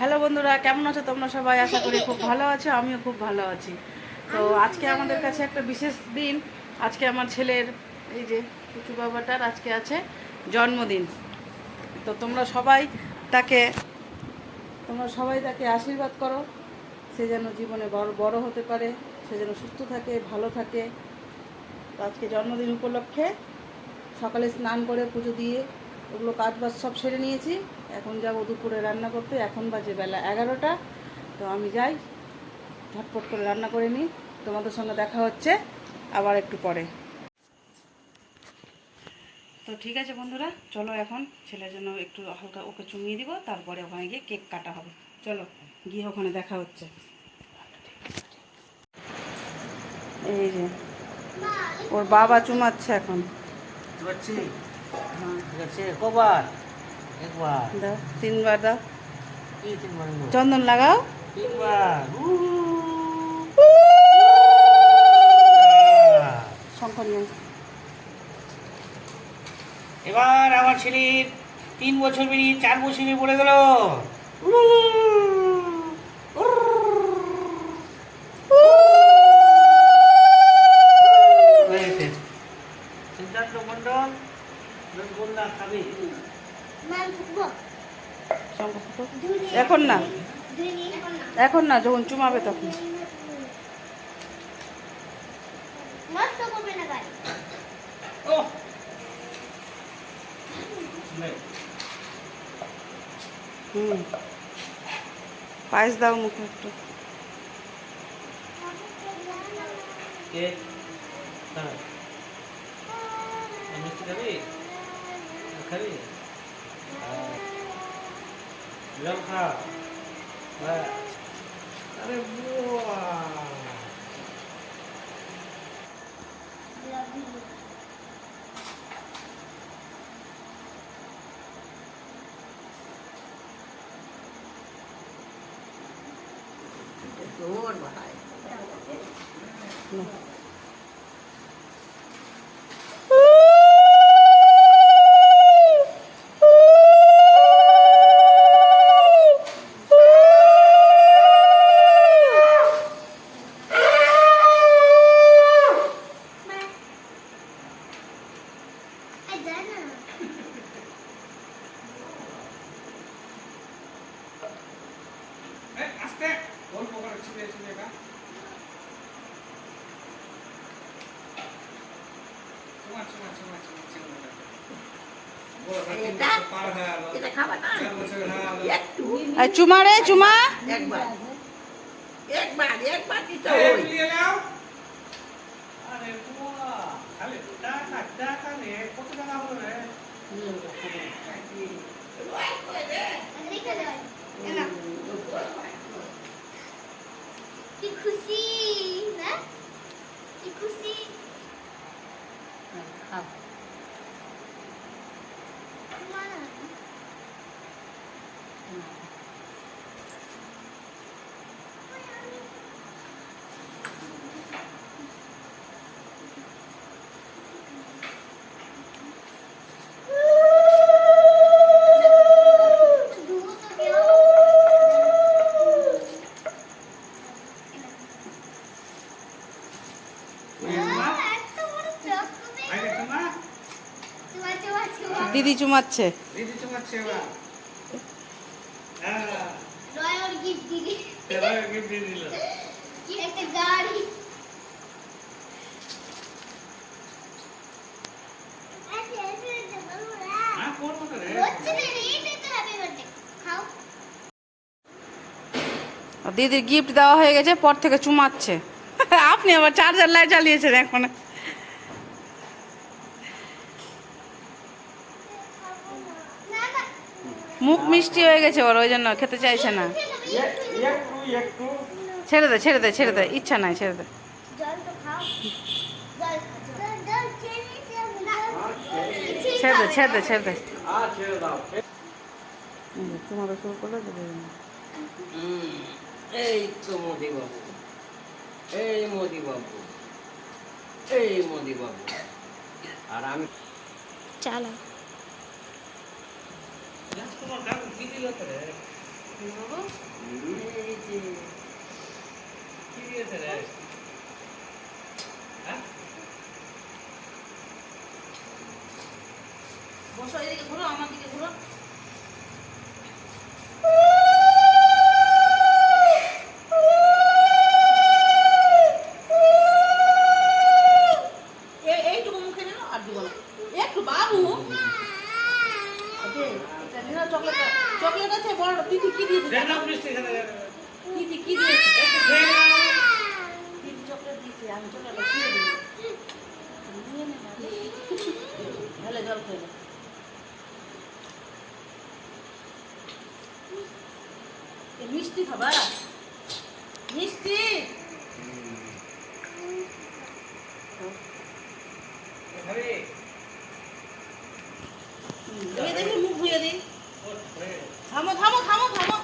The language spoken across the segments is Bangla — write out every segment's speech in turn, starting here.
হ্যালো বন্ধুরা কেমন আছো তোমরা সবাই? আশা করি খুব ভালো আছো আমিও খুব ভালো আছি। তো আজকে আমাদের কাছে একটা বিশেষ দিন। আজকে আমার ছেলের এই যে কুচু বাবাটার আজকে আছে জন্মদিন। তো তোমরা সবাই তাকে তোমরা সবাই তাকে আশীর্বাদ করো সে যেন জীবনে বড় বড় হতে পারে সে যেন সুস্থ থাকে ভালো থাকে। তো আজকে জন্মদিন উপলক্ষে সকালে স্নান করে পুজো দিয়ে ওগুলো কাজ বাজ সব সেরে নিয়েছি। এখন যাব দুপুরে রান্না করতে, এখন বাজে বেলা এগারোটা। তো আমি যাই, ঝটপট করে রান্না করে নিই। তোমাদের সঙ্গে দেখা হচ্ছে আবার একটু পরে। তো ঠিক আছে বন্ধুরা, চলো এখন ছেলের জন্য একটু হালকা ওকে চুমিয়ে দিব, তারপরে ওখানে গিয়ে কেক কাটা হবে। চলো, গিয়ে ওখানে দেখা হচ্ছে। এই যে, ওর বাবা চুমাচ্ছে এখন। কবার একবার। দাও তিনবার দাও? চন্দন লাগাও। তিনবার শঙ্কর এবার আমার ছেলের তিন বছর বেরিয়ে চার বছরে পড়ে গেল এখন না? এখন না। যখন চুমাবে তখন। মস্ত করবে না গাড়ি ও হুম। পায়েস দাও মুখে একটু। কে। খাবি? আর খাবি আর জল খা ব্যাস। আরে বুয়া নাও। এই যা না আস্তে অল্প করে ছিঁড়ে ছিঁড়ে খা চুমা চুমা চুমা চুমা চুমা বড় তিন বছর পার হয়ে গেল চার বছর হয়ে গেল এই চুমা রে চুমা একবার একবার একবার দিতে এই, হয় তো হ্যাপি বার্থডে খাও। দিদির গিফট দেওয়া হয়ে গেছে পর থেকে চুমাচ্ছে। আপনি আবার চার্জার লাইট চালিয়েছেন এখন। মুখ মিষ্টি হয়ে গেছে ওর, ওই জন্য খেতে চাইছে না। ছেড়ে দে ছেড়ে দে ছেড়ে দে, ইচ্ছা নাই, ছেড়ে দে। ছেড়ে দে ছেড়ে দে ছেড়ে দে। চুমাতে শুরু করলে এই তো মোদি বাবু এই মোদি বাবু এই মোদি বাবু। আর আমি চালা। হ্যাঁ? বসো এদিকে ঘুরো আমার দিকে ঘুরো এই- এইটুকু মুখে নিল আর দিব না একটু বাবু ওকে, এটা নিল চকলেট চকলেট কি দিয়েছে মিষ্টি খেতে। কি চকলেট আমি চকলেট দিই জল খেয়ে মিষ্টি খাবা মিষ্টি খাবি? ধুয়ে দেখি মুখ ধুয়ে দিই ওঠ, ওরে, থামো থামো থামো থামো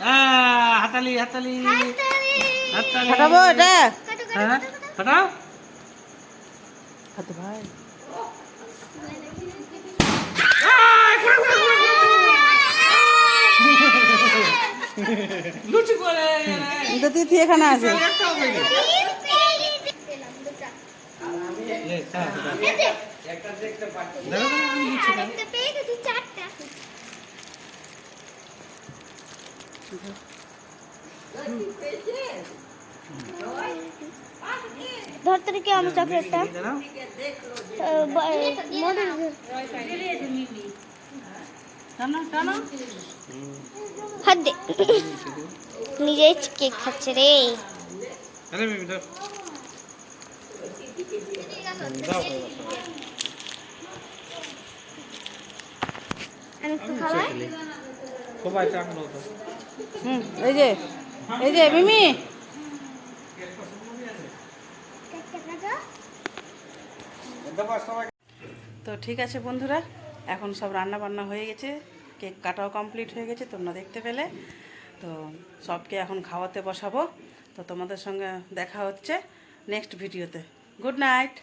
হ্যাঁ হাতালি হাতালি হাতালি ফাটাবো এটা হ্যাঁ ফাটাও হাতে ভাই লুচি করে তো তিথি এখানে আছে হ্যাঁ, হ্যাঁ। দাঁড়া, দাঁড়া, আমি চকলেটটা দাঁড়াও। হাত দে নিজে কেক খাচ্ছে রে। যে এই যে মিমি। তো ঠিক আছে বন্ধুরা এখন সব রান্না বান্না হয়ে গেছে, কেক কাটাও কমপ্লিট হয়ে গেছে, তোমরা দেখতে পেলে। তো সবকে এখন খাওয়াতে বসাবো। তো তোমাদের সঙ্গে দেখা হচ্ছে নেক্সট ভিডিওতে গুড নাইট